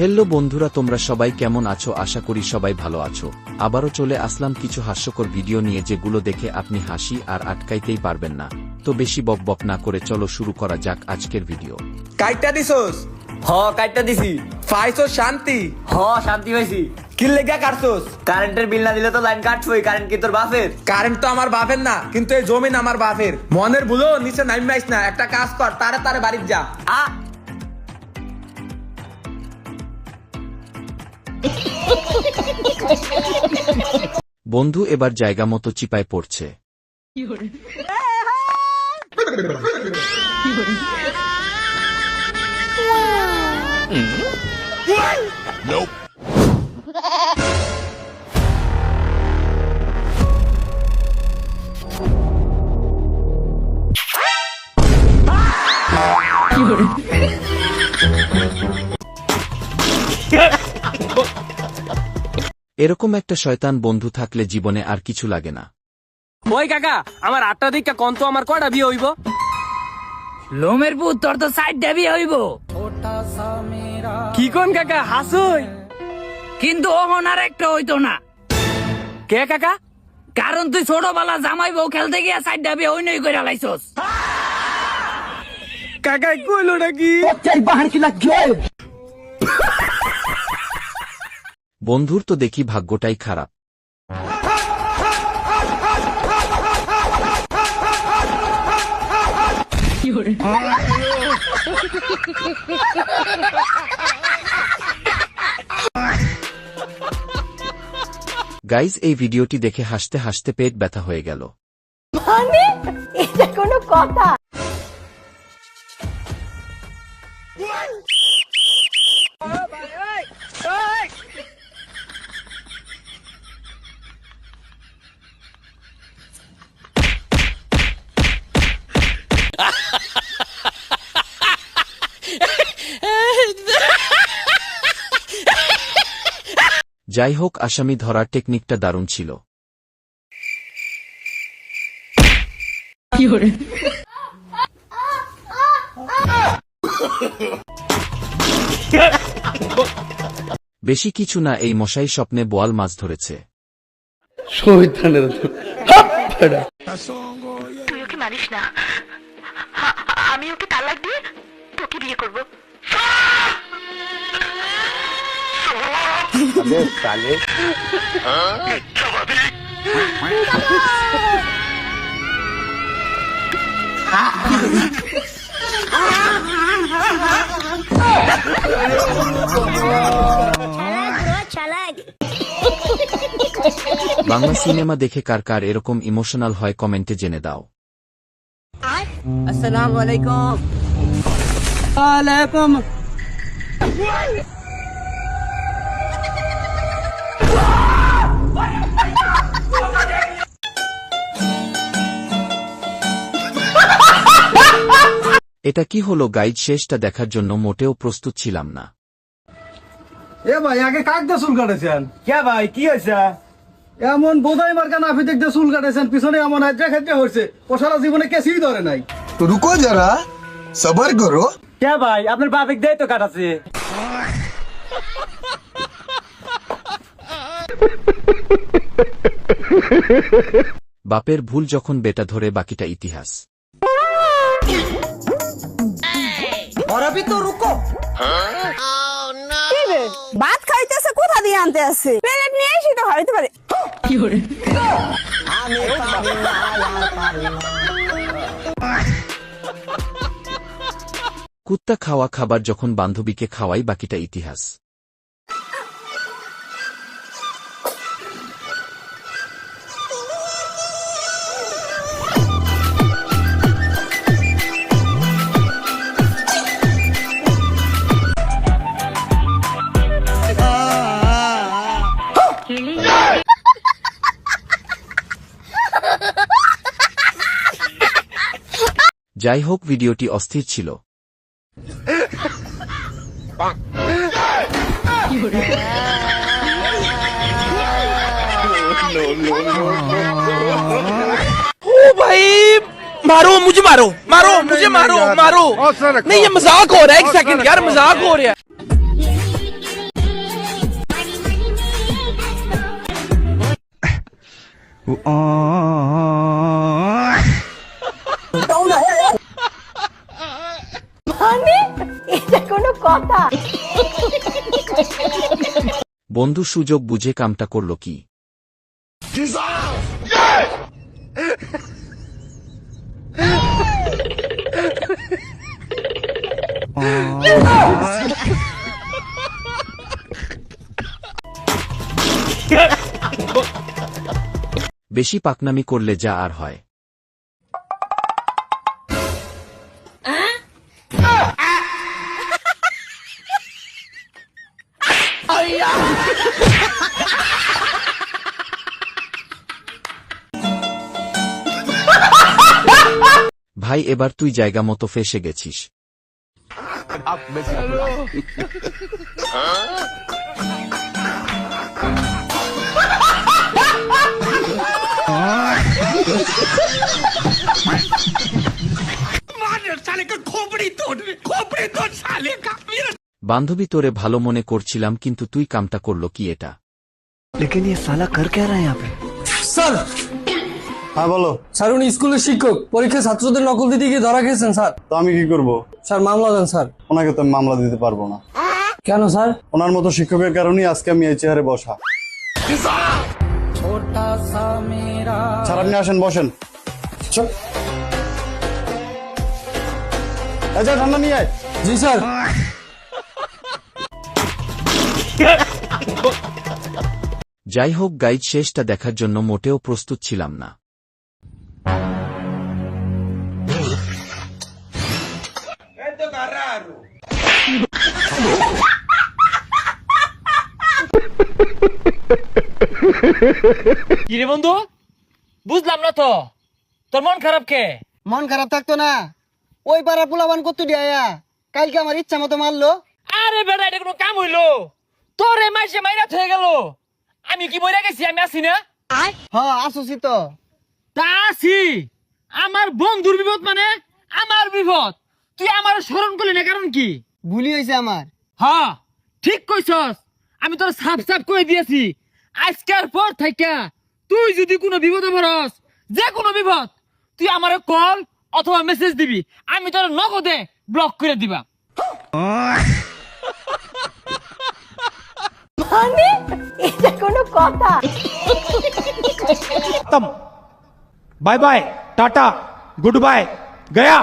Hello বন্ধুরা তোমরা সবাই কেমন আছো? আশা করি সবাই ভালো আছো। আবারও চলে আসলাম কিছু হাস্যকর ভিডিও নিয়ে যেগুলো দেখে আপনি হাসি আর আটকাইতেই পারবেন না। তো বেশি বক বক না করে চলো শুরু করা যাক আজকের ভিডিও। কাইটা দিছোস? হ দিছি। শান্তি? হ শান্তি পাইছি। কি লেগা কাটছোস? কারেন্টের বিল না দিলে তো লাইন কাটছই কারেন্ট কি তোর বাপের? কারেন্ট তো আমার বাপের না কিন্তু এই জমিন আমার বাপের। মনের ভুলো নিচে নামিস না একটা কাজ কর তারে তারে বাড়ির যা। আ বন্ধু এবার জায়গা মতো চিপায় পড়ছে। এরকম একটা শয়তান বন্ধু থাকলে জীবনে আর কিছু লাগে না। ওই কাকা আমার আটটা দিকটা কন তো আমার কয়টা বিয়ে হইব? লোমের পুত তোর তো সাইড দেবি হইব। কি কোন কাকা হাসুই? কিন্তু ওহন আর একটা হইতো না। কে কাকা? কারণ তুই ছোটবেলা জামাই বউ খেলতে গিয়া সাইড দেবি ওই নই করে লাইছস। কাকা কইলো নাকি? বন্ধুর তো দেখি ভাগ্যটাই খারাপ। গাইজ এই ভিডিওটি দেখে হাসতে হাসতে পেট ব্যথা হয়ে গেল। মানে? এটা কোনো কথা? যাই হোক আসামি ধরার টেকনিকটা দারুণ ছিল। বেশি কিছু না এই মশাই স্বপ্নে বোয়াল মাছ ধরেছে। তুই ওকে মানিস না। আমি ওকে তালাক দিয়ে তোকে বিয়ে করব। বাংলা সিনেমা দেখে কার কার এরকম ইমোশনাল হয় কমেন্টে জেনে দাও। আসসালামু আলাইকুম। আলাইকুম এটা কি হলো গাইড শেষটা দেখার জন্য মোটেও প্রস্তুত ছিলাম না। এ ভাই আগে কাক দিয়ে চুল কাটেছেন? কে ভাই কি হয়েছে? এমন বোধাই মার্কা নাফি দেখতে চুল কাটেছেন পিছনে এমন হাজরা খেতে হয়েছে। ও সারা জীবনে কেসেই ধরে নাই। তো রুকো যারা সবার করো। কে ভাই আপনার বাপ দেয় তো কাটাছে বাপের ভুল যখন বেটা ধরে বাকিটা ইতিহাস। ভাত খাইতেছে কোথা দিয়ে আনতে আছে প্লেট নিয়ে এসে তো খাইতে পারে। কুত্তা খাওয়া খাবার যখন বান্ধবীকে খাওয়াই বাকিটা ইতিহাস। যাই হোক ভিডিওটি অস্থির ছিল। भाई मारो मुझे मारो मारो मुझे मारो मारो। नहीं ये मज़ाक हो रहा है एक सेकंड यार मज़ाक हो रहा है। Oh, oh, oh. বন্ধু সুযোগ বুঝে কামটা করল কি? বেশি পাকনামি করলে যা আর হয়। ভাই এবার তুই জায়গা মতো ফেসে গেছিস। বান্ধবী তোরে ভালো মনে করছিলাম কিন্তু তুই কামটা করল কি এটা? স্যার হ্যাঁ বলো। স্যার উনি স্কুলের শিক্ষক। পরীক্ষায় ছাত্রদের নকল দিতে গিয়ে ধরা খেয়েছেন স্যার। তো আমি কি করব? স্যার মামলা দেন স্যার। ওনাকে তো আমি মামলা দিতে পারব না। কেন স্যার? ওনার মতো শিক্ষকের কারণেই আজকে আমি এই চেয়ারে বসা। স্যার আপনি আসেন বসেন। আচ্ছা ঠান্ডা নিয়ে আয়। জি স্যার। যাই হোক গাইড শেষটা দেখার জন্য মোটেও প্রস্তুত ছিলাম না। কিরে বন্ধু? বুঝলাম না তো। তোর মন খারাপ কে? মন খারাপ থাকতো না। ওই পাড়া পোলাবান কত দিয়া কালকে আমার ইচ্ছা মতো মারলো। আরে বেটা এটা কোনো কাম হইল? তোরে মাসে মাইরা হয়ে গেল। আমি কি মরে গেছি? আমি আছি না? হ্যাঁ আসুসি তো। তা আছি। আমার বন্ধুর বিপদ মানে আমার বিপদ। তুই আমার স্মরণ করলি না কারণ কি? ভুলি হয়েছে আমার। হ্যাঁ ঠিক কইছস। আমি তোর সাফ সাফ করে দিয়েছি। আজকের পর থেকে তুই যদি কোনো বিপদে পড়স যে কোনো বিপদ তুই আমার কল অথবা মেসেজ দিবি। আমি তোর নগদে ব্লক করে দিবা। মানে এটা কোনো কথা? Bye bye tata good bye Gaya.